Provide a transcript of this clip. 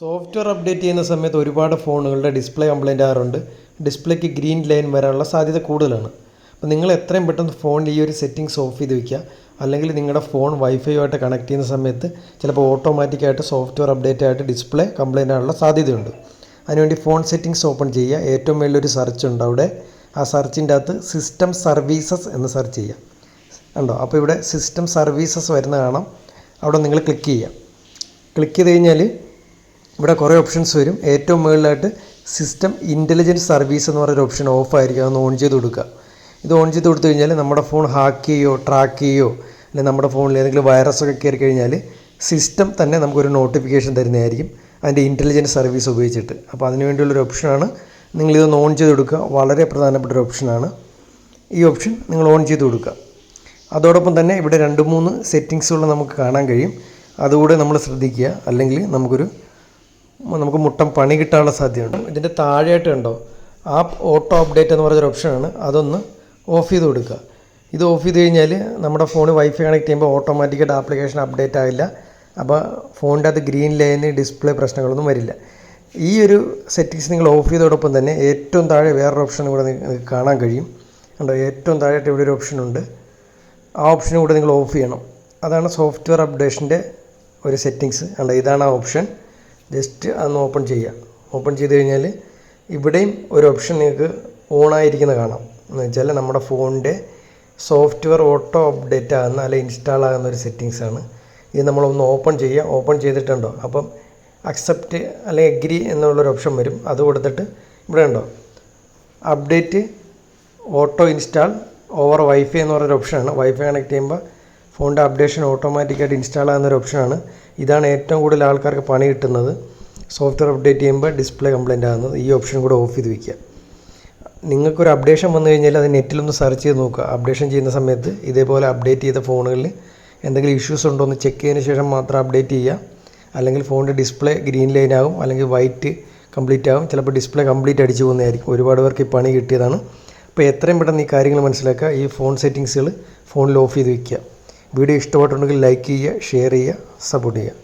Software update ചെയ്യുന്ന സമയത്ത് ഒരുപാട് ഫോണുകളുടെ ഡിസ്പ്ലേ കംപ്ലൈന്റ് ആകാറുണ്ട്. ഡിസ്പ്ലേക്ക് ഗ്രീൻ ലൈൻ വരാനുള്ള സാധ്യത കൂടുതലാണ്. അപ്പോൾ നിങ്ങൾ എത്രയും പെട്ടെന്ന് ഫോണിൽ ഈ ഒരു സെറ്റിങ്സ് ഓഫ് ചെയ്ത് വയ്ക്കുക അല്ലെങ്കിൽ നിങ്ങളുടെ ഫോൺ വൈഫൈയുമായിട്ട് കണക്ട് ചെയ്യുന്ന സമയത്ത് ചിലപ്പോൾ ഓട്ടോമാറ്റിക്കായിട്ട് സോഫ്റ്റ്വെയർ അപ്ഡേറ്റ് ആയിട്ട് ഡിസ്പ്ലേ കംപ്ലൈന്റ് ആകാനുള്ള സാധ്യതയുണ്ട്. അതിനുവേണ്ടി ഫോൺ സെറ്റിംഗ്സ് ഓപ്പൺ ചെയ്യുക. ഏറ്റവും വലിയൊരു സെർച്ച് ഉണ്ട് അവിടെ. ആ സെർച്ചിന്റെ അകത്ത് സിസ്റ്റം സർവീസസ് എന്ന് സെർച്ച് ചെയ്യുക. ഉണ്ടോ അപ്പോൾ ഇവിടെ സിസ്റ്റം സർവീസസ് വരുന്ന കാണാം. അവിടെ നിങ്ങൾ ക്ലിക്ക് ചെയ്യുക. ക്ലിക്ക് ചെയ്ത് കഴിഞ്ഞാൽ ഇവിടെ കുറേ ഓപ്ഷൻസ് വരും. ഏറ്റവും മുകളിലായിട്ട് സിസ്റ്റം ഇന്റലിജൻസ് സർവീസ് എന്ന് പറയുന്ന ഓപ്ഷൻ ഓഫ് ആയിരിക്കും. അതൊന്ന് ഓൺ ചെയ്ത് കൊടുക്കുക. ഇത് ഓൺ ചെയ്ത് കൊടുത്തു കഴിഞ്ഞാൽ നമ്മുടെ ഫോൺ ഹാക്ക് ചെയ്യുകയോ ട്രാക്ക് ചെയ്യുകയോ അല്ലെങ്കിൽ നമ്മുടെ ഫോണിൽ ഏതെങ്കിലും വൈറസൊക്കെ കയറി കഴിഞ്ഞാൽ സിസ്റ്റം തന്നെ നമുക്കൊരു നോട്ടിഫിക്കേഷൻ തരുന്നതായിരിക്കും അതിന്റെ ഇന്റലിജൻസ് സർവീസ് ഉപയോഗിച്ചിട്ട്. അപ്പോൾ അതിന് വേണ്ടിയുള്ളൊരു ഓപ്ഷനാണ് നിങ്ങളിതൊന്ന് ഓൺ ചെയ്ത് കൊടുക്കുക. വളരെ പ്രധാനപ്പെട്ട ഒരു ഓപ്ഷനാണ് ഈ ഓപ്ഷൻ നിങ്ങൾ ഓൺ ചെയ്ത് കൊടുക്കുക. അതോടൊപ്പം തന്നെ ഇവിടെ രണ്ട് മൂന്ന് സെറ്റിങ്സുകൾ നമുക്ക് കാണാൻ കഴിയും. അതുകൂടെ നമ്മൾ ശ്രദ്ധിക്കുക. അല്ലെങ്കിൽ നമുക്കൊരു നമുക്ക് മുട്ടം പണി കിട്ടാനുള്ള സാധ്യതയുണ്ട്. ഇതിന്റെ താഴെയായിട്ട് ഉണ്ടോ ആ ഓട്ടോ അപ്ഡേറ്റ് എന്ന് പറഞ്ഞൊരു ഓപ്ഷനാണ് അതൊന്ന് ഓഫ് ചെയ്ത് കൊടുക്കുക. ഇത് ഓഫ് ചെയ്ത് കഴിഞ്ഞാൽ നമ്മുടെ ഫോൺ വൈഫൈ കണക്ട് ചെയ്യുമ്പോൾ ഓട്ടോമാറ്റിക്കായിട്ട് ആപ്ലിക്കേഷൻ അപ്ഡേറ്റ് ആവില്ല. അപ്പോൾ ഫോണിന്റെ അത് ഗ്രീൻ ലൈന് ഡിസ്പ്ലേ പ്രശ്നങ്ങളൊന്നും വരില്ല. ഈ ഒരു സെറ്റിങ്സ് നിങ്ങൾ ഓഫ് ചെയ്തോടൊപ്പം തന്നെ ഏറ്റവും താഴെ വേറൊരു ഓപ്ഷൻ കൂടെ നിങ്ങൾക്ക് കാണാൻ കഴിയും. കണ്ടോ? ഏറ്റവും താഴെയായിട്ട് ഇവിടെ ഒരു ഓപ്ഷനുണ്ട് ആ ഓപ്ഷനും കൂടെ നിങ്ങൾ ഓഫ് ചെയ്യണം. അതാണ് സോഫ്റ്റ്വെയർ അപ്ഡേഷന്റെ ഒരു സെറ്റിങ്സ് കണ്ടോ? ഇതാണ് ആ ഓപ്ഷൻ ജസ്റ്റ് അതൊന്ന് ഓപ്പൺ ചെയ്യുക. ഓപ്പൺ ചെയ്ത് കഴിഞ്ഞാൽ ഇവിടെയും ഒരു ഓപ്ഷൻ നിങ്ങൾക്ക് ഓൺ ആയിരിക്കുന്നത് കാണാം. എന്ന് വെച്ചാൽ നമ്മുടെ ഫോണിന്റെ സോഫ്റ്റ്വെയർ ഓട്ടോ അപ്ഡേറ്റ് ആകുന്ന അല്ലെങ്കിൽ ഇൻസ്റ്റാൾ ആകുന്ന ഒരു സെറ്റിങ്സ് ആണ്. ഇത് നമ്മളൊന്ന് ഓപ്പൺ ചെയ്യുക. ഓപ്പൺ ചെയ്തിട്ടുണ്ടോ? അപ്പം അക്സെപ്റ്റ് അല്ലെങ്കിൽ എഗ്രി എന്നുള്ളൊരു ഓപ്ഷൻ വരും. അത് കൊടുത്തിട്ട് ഇവിടെ ഉണ്ടോ update auto install over wifi എന്ന് പറയുന്ന ഓപ്ഷനാണ് വൈഫൈ കണക്ട് ചെയ്യുമ്പോൾ ഫോണിന്റെ അപ്ഡേഷൻ ഓട്ടോമാറ്റിക്കായിട്ട് ഇൻസ്റ്റാൾ ആകുന്ന ഒരു ഓപ്ഷനാണ് ഇതാണ് ഏറ്റവും കൂടുതൽ ആൾക്കാർക്ക് പണി കിട്ടുന്നത്. സോഫ്റ്റ്വെയർ അപ്ഡേറ്റ് ചെയ്യുമ്പോൾ ഡിസ്പ്ലേ കംപ്ലൈന്റ് ആകുന്നത്. ഈ ഓപ്ഷൻ കൂടെ ഓഫ് ചെയ്ത് വയ്ക്കുക നിങ്ങൾക്കൊരു അപ്ഡേഷൻ വന്നു കഴിഞ്ഞാൽ അത് നെറ്റിലൊന്ന് സെർച്ച് ചെയ്ത് നോക്കുക. അപ്ഡേഷൻ ചെയ്യുന്ന സമയത്ത് ഇതേപോലെ അപ്ഡേറ്റ് ചെയ്ത ഫോണുകളിൽ എന്തെങ്കിലും ഇഷ്യൂസ് ഉണ്ടോ എന്ന് ചെക്ക് ചെയ്തതിന് ശേഷം മാത്രം അപ്ഡേറ്റ് ചെയ്യുക. അല്ലെങ്കിൽ ഫോണിന്റെ ഡിസ്പ്ലേ ഗ്രീൻ ലൈൻ ആകും. അല്ലെങ്കിൽ വൈറ്റ് കംപ്ലീറ്റ് ആകും. ചിലപ്പോൾ ഡിസ്പ്ലേ കംപ്ലീറ്റ് അടിച്ചു പോകുന്നതായിരിക്കും. ഒരുപാട് പേർക്ക് ഈ പണി കിട്ടിയതാണ്. അപ്പോൾ എത്രയും പെട്ടെന്ന് ഈ കാര്യങ്ങൾ മനസ്സിലാക്കുക. ഈ ഫോൺ സെറ്റിങ്സുകൾ ഫോണിൽ ഓഫ് ചെയ്ത് വയ്ക്കുക വീഡിയോ ഇഷ്ടപ്പെട്ടിട്ടുണ്ടെങ്കിൽ ലൈക്ക് ചെയ്യുക ഷെയർ ചെയ്യുക സപ്പോർട്ട് ചെയ്യുക.